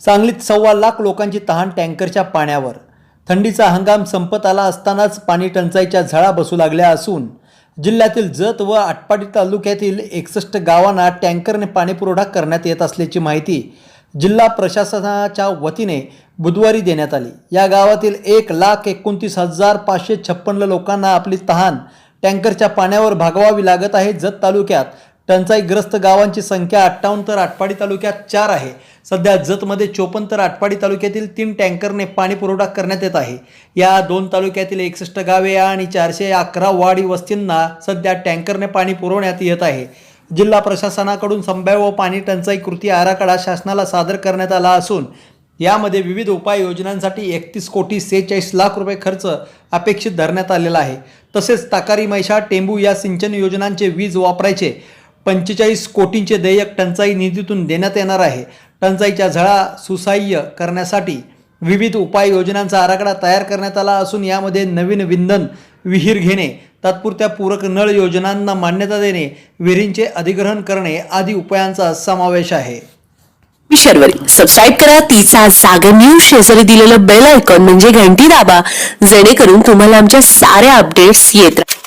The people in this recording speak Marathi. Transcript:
सांगलीत सव्वा लाख लोकांची तहान टँकरच्या पाण्यावर. थंडीचा हंगाम संपत आला असतानाच पाणी टंचाईच्या झळा बसू लागल्या असून जिल्ह्यातील जत व आटपाडी तालुक्यातील एकसष्ट गावांना टँकरने पाणीपुरवठा करण्यात येत असल्याची माहिती जिल्हा प्रशासनाच्या वतीने बुधवारी देण्यात आली. या गावातील एक लाख एकोणतीस हजार पाचशे छप्पन्न लोकांना आपली तहान टँकरच्या पाण्यावर भागवावी लागत आहे. जत तालुक्यात टंचाईग्रस्त गावांची संख्या अठ्ठावन्न तर आटपाडी तालुक्यात चार आहे. सध्या जतमध्ये चोपन्न तर आटपाडी तालुक्यातील तीन टँकरने पाणी पुरवठा करण्यात येत आहे. या दोन तालुक्यातील एकसष्ट गावे आणि चारशे अकरा वाडी वस्तींना सध्या टँकरने पाणी पुरवण्यात येत आहे. जिल्हा प्रशासनाकडून संभाव्य पाणी टंचाई कृती आराखडा शासनाला सादर करण्यात आला असून यामध्ये विविध उपाययोजनांसाठी एकतीस कोटी सेहेचाळीस लाख रुपये खर्च अपेक्षित धरण्यात आलेला आहे. तसेच ताकारी मैशा टेंबू या सिंचन योजनांचे वीज वापरायचे पंचेचाळीस कोटींचे देयक टंचाई निधीतून देण्यात येणार आहे. टंचाईच्या झळा सुसाह्य करण्यासाठी विविध उपाययोजनांचा आराखडा तयार करण्यात आला असून यामध्ये नवीन विंधन विहीर घेणे तात्पुरत्या पूरक नळ योजनांना मान्यता देणे विहिरींचे अधिग्रहण करणे आदी उपायांचा समावेश आहे. शर्वरी सबस्क्राईब करा. तिचा जागर न्यूज शेजारी दिलेलं बेल आयकॉन म्हणजे घंटी दाबा. जेणेकरून तुम्हाला आमच्या साऱ्या अपडेट्स येत राहतील